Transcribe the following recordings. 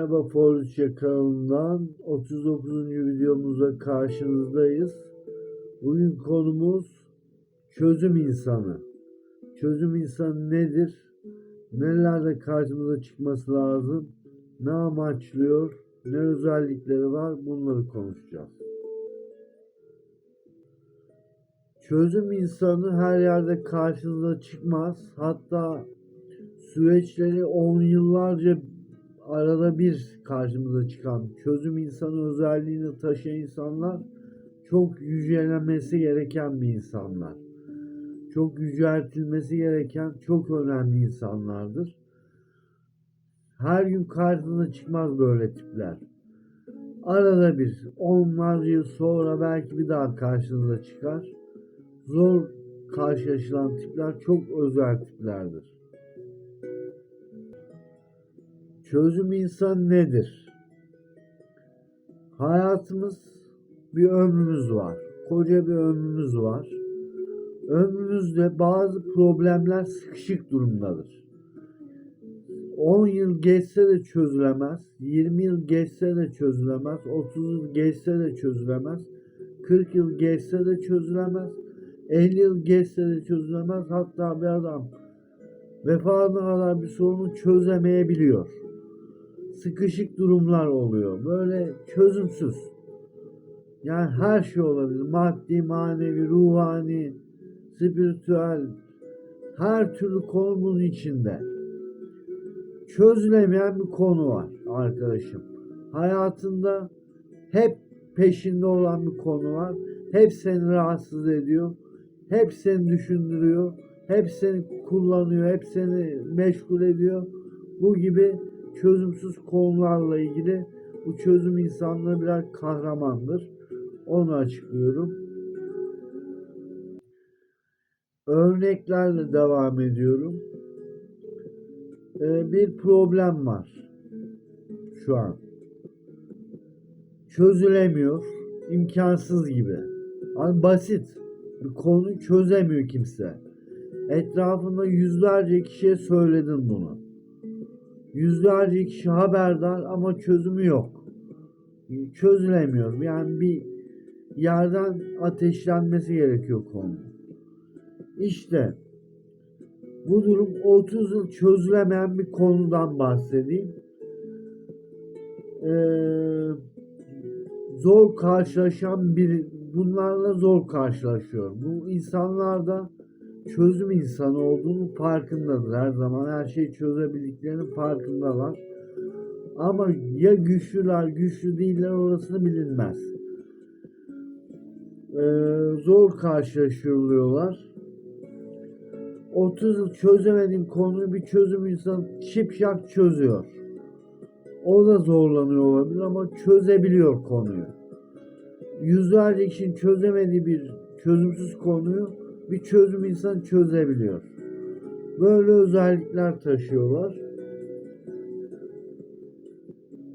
Merhaba Forrest kanalından 39. videomuzda karşınızdayız. Bugün konumuz çözüm insanı. Çözüm insanı nedir? Nelerde karşımıza çıkması lazım? Ne amaçlıyor? Ne özellikleri var? Bunları konuşacağız. Çözüm insanı her yerde karşınıza çıkmaz. Hatta süreçleri on yıllarca arada bir karşımıza çıkan çözüm insanı özelliğini taşıyan insanlar çok yücelemesi gereken bir insanlar. Çok yüceltilmesi gereken çok önemli insanlardır. Her gün karşınıza çıkmaz böyle tipler. Arada bir onlarca yıl sonra belki bir daha karşınıza çıkar. Zor karşılaşılan tipler çok özel tiplerdir. Çözüm insan nedir? Hayatımız bir ömrümüz var. Koca bir ömrümüz var. Ömrümüzde bazı problemler sıkışık durumdadır. 10 yıl geçse de çözülemez, 20 yıl geçse de çözülemez, 30 yıl geçse de çözülemez, 40 yıl geçse de çözülemez, 50 yıl geçse de çözülemez. Hatta bir adam vefatına kadar bir sorunu çözemeyebiliyor sıkışık durumlar oluyor. Böyle çözümsüz. Yani her şey olabilir. Maddi, manevi, ruhani, spiritüel her türlü konu bunun içinde. Çözülemeyen bir konu var arkadaşım. Hayatında hep peşinde olan bir konu var. Hep seni rahatsız ediyor. Hep seni düşündürüyor. Hep seni kullanıyor. Hep seni meşgul ediyor. Bu gibi çözümsüz konularla ilgili bu çözüm insanlığı birer kahramandır. Onu açıklıyorum. Örneklerle devam ediyorum. Ee, bir problem var şu an. Çözülemiyor. imkansız gibi. Yani basit. Bir konuyu çözemiyor kimse. Etrafında yüzlerce kişiye söyledin bunu Yüzlerce kişi haberdar ama çözümü yok. Çözülemiyor. Yani bir yerden ateşlenmesi gerekiyor konu. İşte bu durum 30 yıl çözülemeyen bir konudan bahsedeyim. Ee, zor karşılaşan bir bunlarla zor karşılaşıyor. Bu insanlar da çözüm insanı olduğunu farkındadır. Her zaman her şeyi çözebildiklerinin farkındalar. Ama ya güçlüler güçlü değiller orasını bilinmez. Ee, zor karşılaşıyorlar. 30 yıl çözemediğin konuyu bir çözüm insan şipşak çözüyor. O da zorlanıyor olabilir ama çözebiliyor konuyu. Yüzlerce kişinin çözemediği bir çözümsüz konuyu bir çözüm insan çözebiliyor. Böyle özellikler taşıyorlar.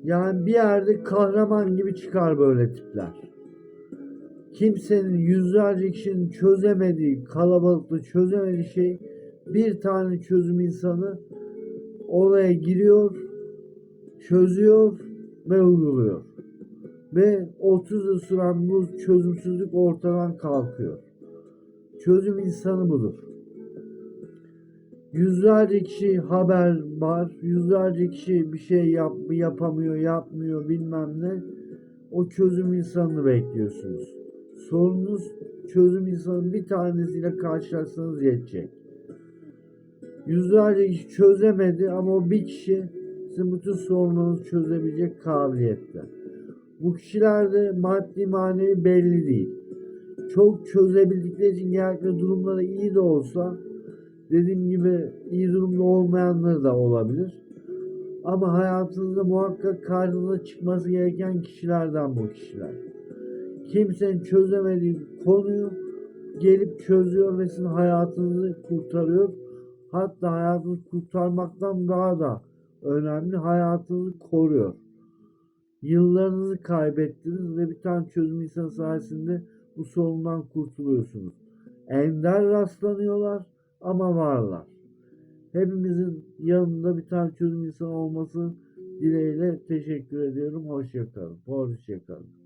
Yani bir yerde kahraman gibi çıkar böyle tipler. Kimsenin yüzlerce kişinin çözemediği, kalabalıkta çözemediği şey bir tane çözüm insanı olaya giriyor, çözüyor ve uyguluyor. Ve 30 yıl süren bu çözümsüzlük ortadan kalkıyor. Çözüm insanı budur. Yüzlerce kişi haber var, yüzlerce kişi bir şey yap, yapamıyor, yapmıyor bilmem ne. O çözüm insanını bekliyorsunuz. Sorunuz çözüm insanın bir tanesiyle karşılaşsanız yetecek. Yüzlerce kişi çözemedi ama o bir kişi sizin bütün sorunlarınızı çözebilecek kabiliyette. Bu kişilerde maddi manevi belli değil çok çözebildikleri için genellikle durumları iyi de olsa dediğim gibi iyi durumda olmayanları da olabilir. Ama hayatınızda muhakkak karşınıza çıkması gereken kişilerden bu kişiler. Kimsenin çözemediği konuyu gelip çözüyor ve sizin hayatınızı kurtarıyor. Hatta hayatınızı kurtarmaktan daha da önemli hayatınızı koruyor. Yıllarınızı kaybettiniz ve bir tane çözüm insan sayesinde bu sorundan kurtuluyorsunuz. Ender rastlanıyorlar ama varlar. Hepimizin yanında bir tane çözüm insanı olması dileğiyle teşekkür ediyorum. Hoşçakalın. Hoşçakalın.